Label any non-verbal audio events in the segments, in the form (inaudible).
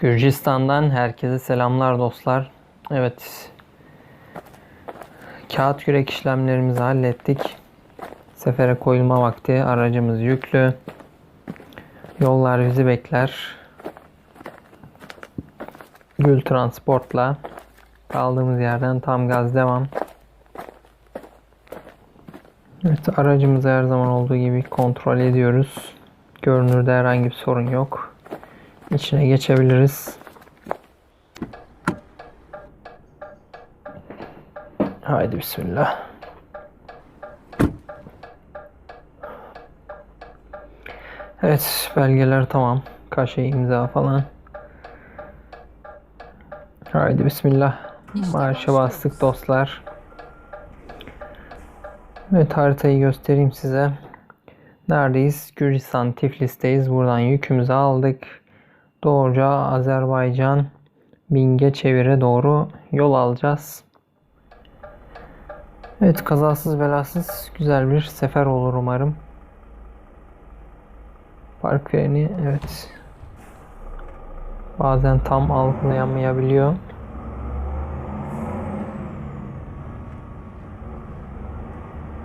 Gürcistan'dan herkese selamlar dostlar. Evet. Kağıt kürek işlemlerimizi hallettik. Sefere koyulma vakti. Aracımız yüklü. Yollar bizi bekler. Gül Transport'la kaldığımız yerden tam gaz devam. Evet aracımızı her zaman olduğu gibi kontrol ediyoruz. Görünürde herhangi bir sorun yok. İçine geçebiliriz. Haydi bismillah. Evet belgeler tamam. Kaşe imza falan. Haydi bismillah. Marşa bastık dostlar. Evet haritayı göstereyim size. Neredeyiz? Gürcistan Tiflis'teyiz. Buradan yükümüzü aldık. Doğruca Azerbaycan Binge çevire doğru yol alacağız. Evet kazasız belasız güzel bir sefer olur umarım. Park freni evet. Bazen tam algılayamayabiliyor.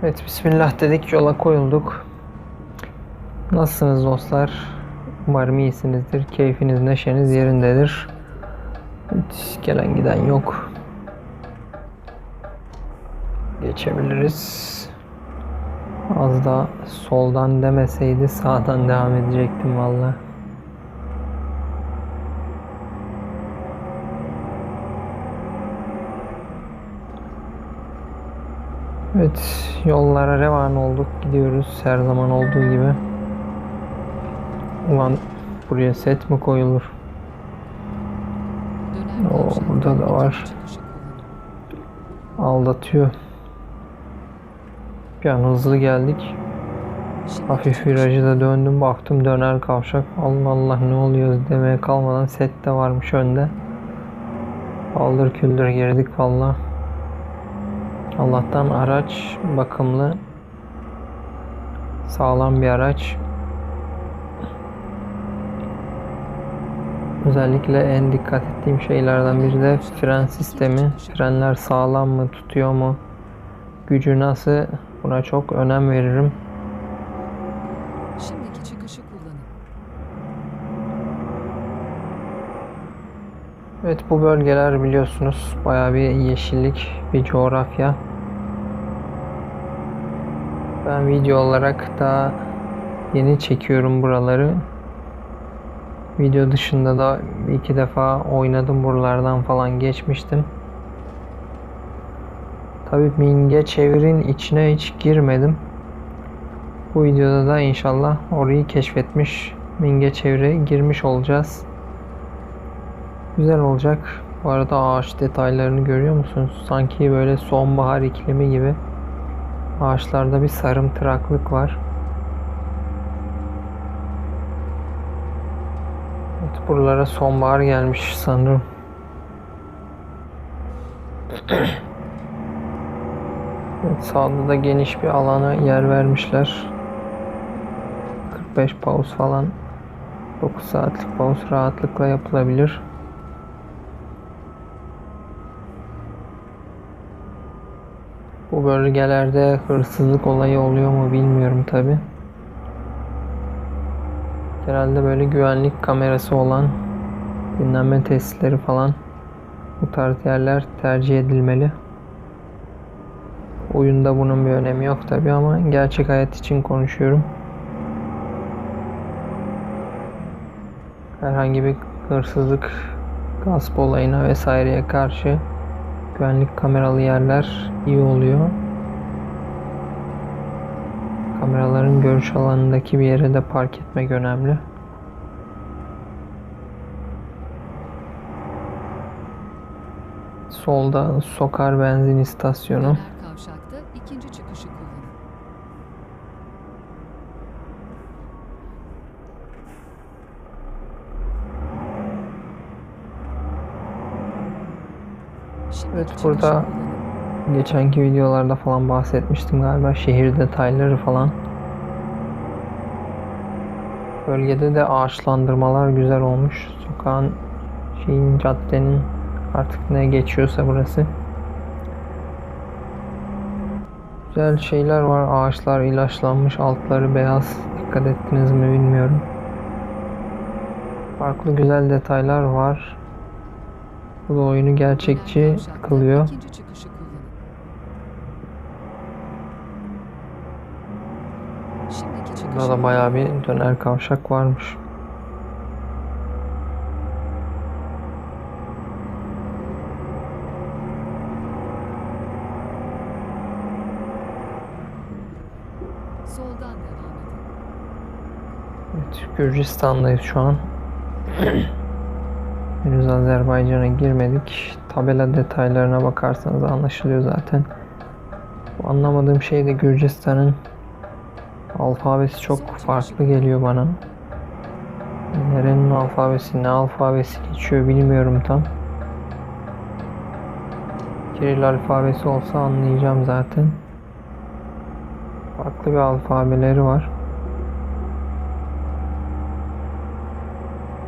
Evet bismillah dedik yola koyulduk. Nasılsınız dostlar? Umarım iyisinizdir. Keyfiniz, neşeniz yerindedir. Hiç gelen giden yok. Geçebiliriz. Az da soldan demeseydi sağdan devam edecektim valla. Evet, yollara revan olduk. Gidiyoruz her zaman olduğu gibi. Ulan buraya set mi koyulur? Oo, burada da var. Aldatıyor. Bir an hızlı geldik. Hafif virajı da döndüm baktım döner kavşak. Allah Allah ne oluyor demeye kalmadan set de varmış önde. Aldır küldür girdik valla. Allah'tan araç bakımlı. Sağlam bir araç. Özellikle en dikkat ettiğim şeylerden biri de fren sistemi. Frenler sağlam mı, tutuyor mu? Gücü nasıl? Buna çok önem veririm. Şimdiki çıkışı kullanın. Evet bu bölgeler biliyorsunuz bayağı bir yeşillik bir coğrafya. Ben video olarak daha yeni çekiyorum buraları. Video dışında da iki defa oynadım buralardan falan geçmiştim. Tabii Minge çevirin içine hiç girmedim. Bu videoda da inşallah orayı keşfetmiş Minge çevire girmiş olacağız. Güzel olacak. Bu arada ağaç detaylarını görüyor musunuz? Sanki böyle sonbahar iklimi gibi. Ağaçlarda bir sarımtıraklık var. Buralara sonbahar gelmiş sanırım. (clears throat) Evet, sağda da geniş bir alana yer vermişler. 45 pause falan 9 saatlik pause rahatlıkla yapılabilir. Bu bölgelerde hırsızlık olayı oluyor mu bilmiyorum tabi. Genelde böyle güvenlik kamerası olan dinlenme tesisleri falan bu tarz yerler tercih edilmeli. Oyunda bunun bir önemi yok tabi ama gerçek hayat için konuşuyorum. Herhangi bir hırsızlık, gasp olayına vesaireye karşı güvenlik kameralı yerler iyi oluyor. Kameraların görüş alanındaki bir yere de park etmek önemli. Solda Sokar benzin istasyonu. Döner kavşakta ikinci çıkışı kullanın. Şimdiki Evet, burada. Geçenki videolarda falan bahsetmiştim galiba şehir detayları falan. Bölgede de ağaçlandırmalar güzel olmuş. Sokağın şeyin caddenin artık ne geçiyorsa burası. Güzel şeyler var. Ağaçlar ilaçlanmış, altları beyaz. Dikkat ettiniz mi bilmiyorum. Farklı güzel detaylar var. Bu da oyunu gerçekçi kılıyor. İkinci çıkışı kullanın. Şimdiki çıkışı Burada da bayağı bir döner kavşak varmış. Evet, Gürcistan'dayız şu an. (clears throat) Henüz Azerbaycan'a girmedik. Tabela detaylarına bakarsanız anlaşılıyor zaten. Bu anlamadığım şey de Gürcistan'ın alfabesi çok farklı geliyor bana. Nerenin alfabesi, ne alfabesi geçiyor bilmiyorum tam. Kiril alfabesi olsa anlayacağım zaten. Farklı bir alfabeleri var.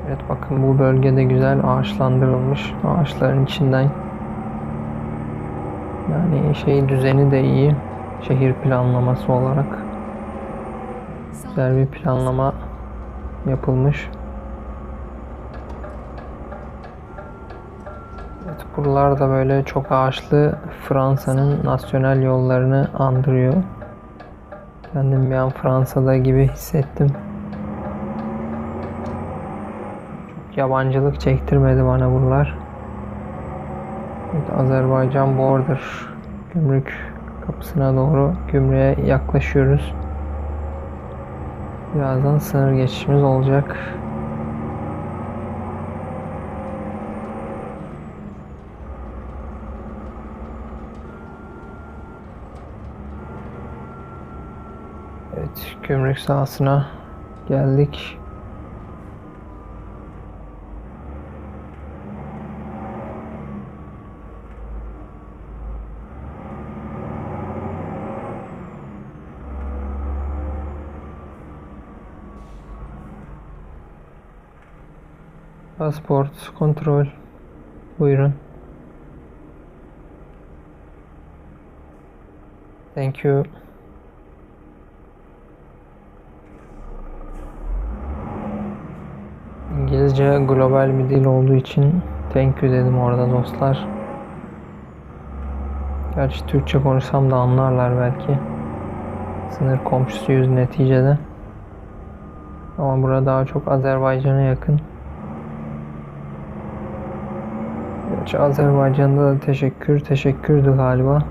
Evet bakın bu bölgede güzel ağaçlandırılmış. Ağaçların içinden yani şey düzeni de iyi. Şehir planlaması olarak güzel bir planlama yapılmış. Evet buralar da böyle çok ağaçlı Fransa'nın nasyonel yollarını andırıyor. Kendim bir an Fransa'da gibi hissettim. Çok yabancılık çektirmedi bana buralar. Evet, Azerbaycan Border gümrük kapısına doğru gümrüğe yaklaşıyoruz. Birazdan sınır geçişimiz olacak. Evet, gümrük sahasına geldik. Pasport kontrol. Buyurun. Thank you. İngilizce global bir dil olduğu için thank you dedim orada dostlar. Gerçi Türkçe konuşsam da anlarlar belki. Sınır komşusuyuz neticede. Ama burada daha çok Azerbaycan'a yakın. Gerçi Azerbaycan'da da teşekkür teşekkürdü galiba.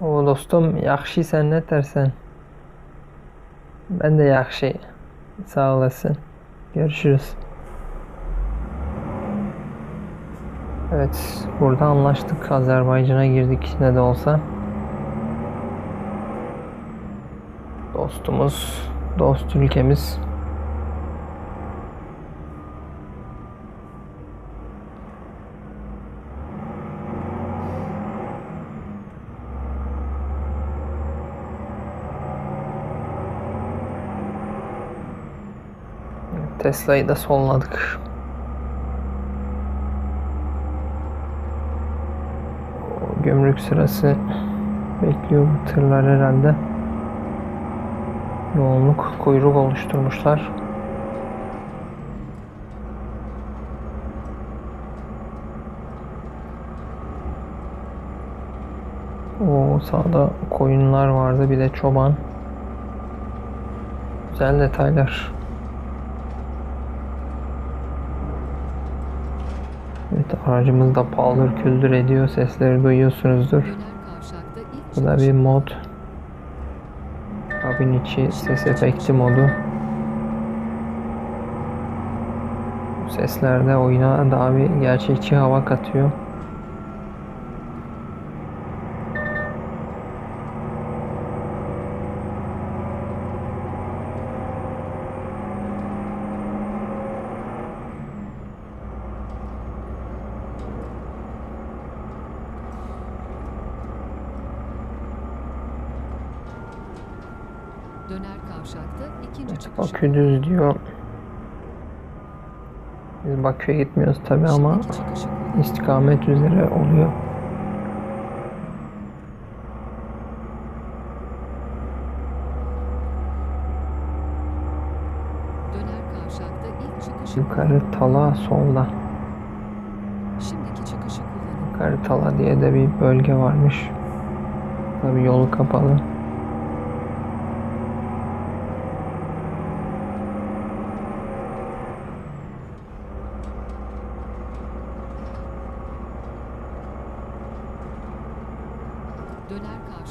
O dostum yaxşı sen ne dersen. Ben de yaxşı. Sağ olasın. Görüşürüz. Evet, burada anlaştık. Azerbaycan'a girdik ne de olsa. Dostumuz, dost ülkemiz. Tesla'yı da solladık. O Gümrük sırası bekliyor bu tırlar herhalde. Yoğunluk kuyruk oluşturmuşlar. O sağda koyunlar vardı bir de çoban. Güzel detaylar. Evet aracımız da paldır küldür ediyor. Sesleri duyuyorsunuzdur. Bu da bir mod. Kabin içi ses efekti modu. Bu sesler de oyuna daha bir gerçekçi hava katıyor. Döner kavşakta ikinci çıkışı. Bakü düz diyor. Biz Bakü'ye gitmiyoruz tabi ama istikamet üzere oluyor. Yukarı Tala solda. Şimdiki çıkışı kullanın. Yukarı Tala diye de bir bölge varmış. Tabi yolu kapalı.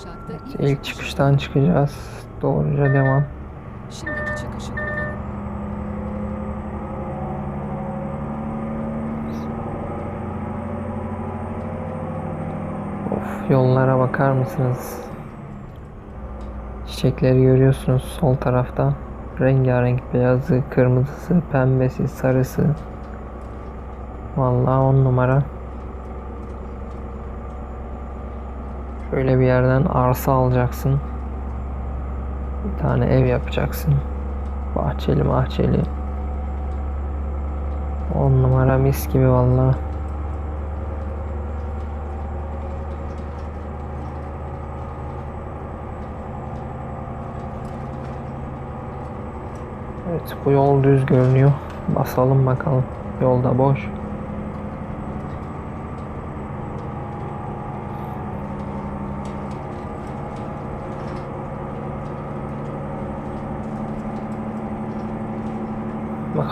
Kavşakta ilk, İlk çıkıştan çıkacağız. Doğruca devam. Şimdiki çıkışı kullanın. Of yollara bakar mısınız? Çiçekleri görüyorsunuz sol tarafta. Rengarenk beyazı, kırmızısı, pembesi, sarısı. Vallahi on numara. Şöyle bir yerden arsa alacaksın. Bir tane ev yapacaksın. Bahçeli mahçeli. On numara mis gibi vallahi. Evet bu yol düz görünüyor. Basalım bakalım. Yolda boş.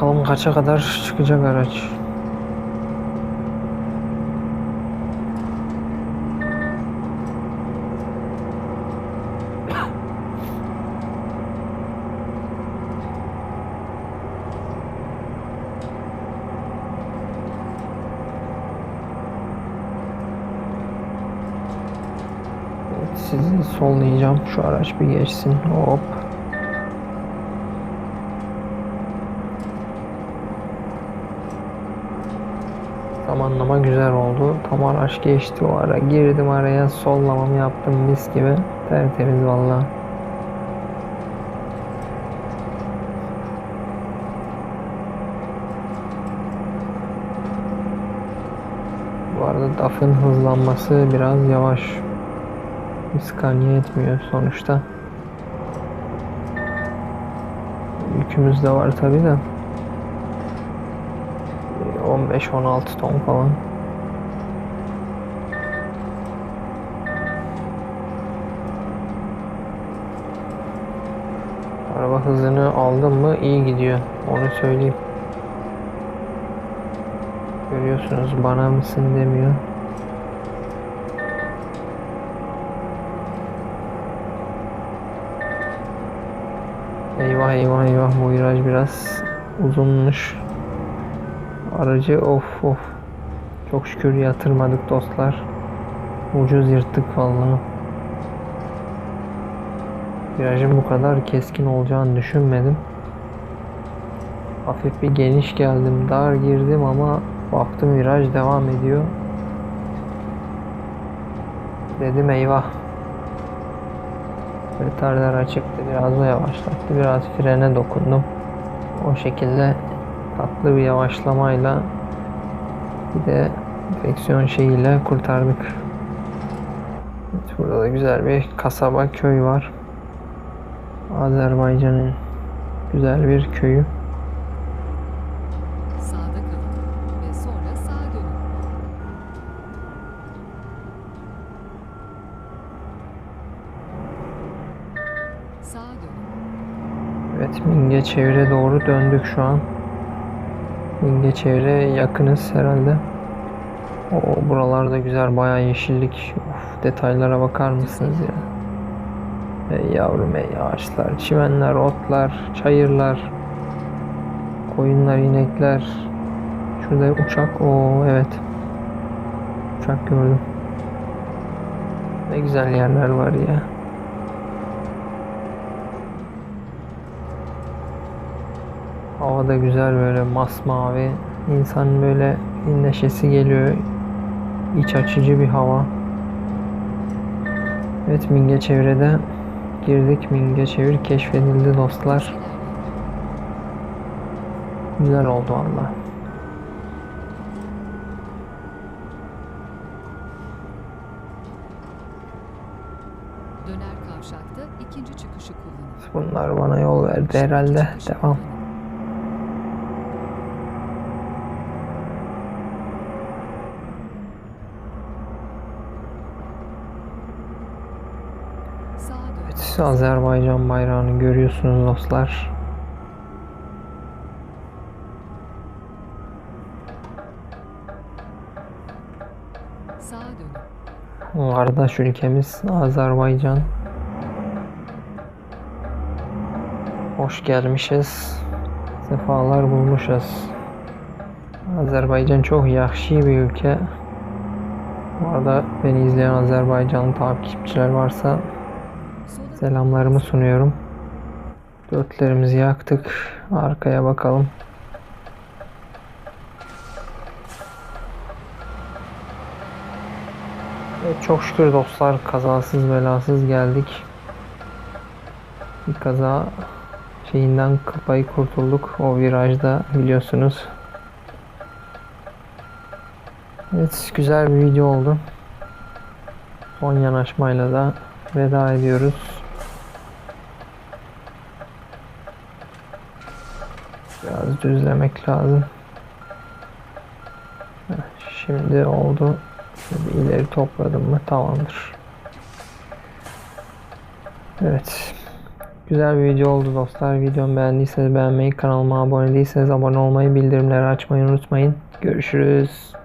Bakalım kaça kadar çıkacak araç. Sizi sollayacağım. Şu araç bir geçsin. Hop. Zamanlama güzel oldu. Tam araç geçti o ara. Girdim araya sollamamı yaptım mis gibi. Tertemiz valla. Bu arada DAF'ın hızlanması biraz yavaş. İskaniye etmiyor sonuçta. Yükümüz de var tabi de. 15-16 ton falan. Araba hızını aldım mı iyi gidiyor. Onu söyleyeyim. Görüyorsunuz bana mısın demiyor. Eyvah eyvah eyvah bu viraj biraz uzunmuş. Aracı of of. Çok şükür yatırmadık dostlar. Ucuz yırttık vallahi. Virajın bu kadar keskin olacağını düşünmedim. Hafif bir geniş geldim, dar girdim ama baktım viraj devam ediyor. Dedim eyvah. Retarder açıktı, biraz da yavaşlattı, biraz frene dokundum. O şekilde tatlı bir yavaşlamayla bir de direksiyon şeyiyle kurtardık. Evet, burada da güzel bir kasaba köy var. Azerbaycan'ın güzel bir köyü. Evet Minge çevre doğru döndük şu an. Minge çevre yakınız herhalde. O buralarda güzel bayağı yeşillik. Of, detaylara bakar mısınız ya? Ey yavrum ey ağaçlar, çimenler, otlar, çayırlar, koyunlar, inekler. Şurada uçak. O evet. Uçak gördüm. Ne güzel yerler var ya. Hava da güzel böyle masmavi. İnsan böyle bir neşesi geliyor. İç açıcı bir hava. Evet Minge çevrede girdik. Minge çevir keşfedildi dostlar. Güzel oldu valla. Döner kavşakta ikinci çıkışı kullanın. Bunlar bana yol verdi herhalde. Devam. kullanın. Sağa Azerbaycan bayrağını görüyorsunuz dostlar. Kardeş ülkemiz Azerbaycan. Hoş gelmişiz. Sefalar bulmuşuz. Azerbaycan çok yakşı bir ülke. Bu arada beni izleyen Azerbaycanlı takipçiler varsa selamlarımı sunuyorum. Dörtlerimizi yaktık. Arkaya bakalım. Evet, çok şükür dostlar kazasız belasız geldik. Bir kaza şeyinden kafayı kurtulduk o virajda biliyorsunuz. Evet güzel bir video oldu. Son yanaşmayla da veda ediyoruz. Biraz düzlemek lazım. Şimdi oldu. Şimdi ileri topladım mı tamamdır. Evet. Güzel bir video oldu dostlar. Videomu beğendiyseniz beğenmeyi, kanalıma abone değilseniz abone olmayı, bildirimleri açmayı unutmayın. Görüşürüz.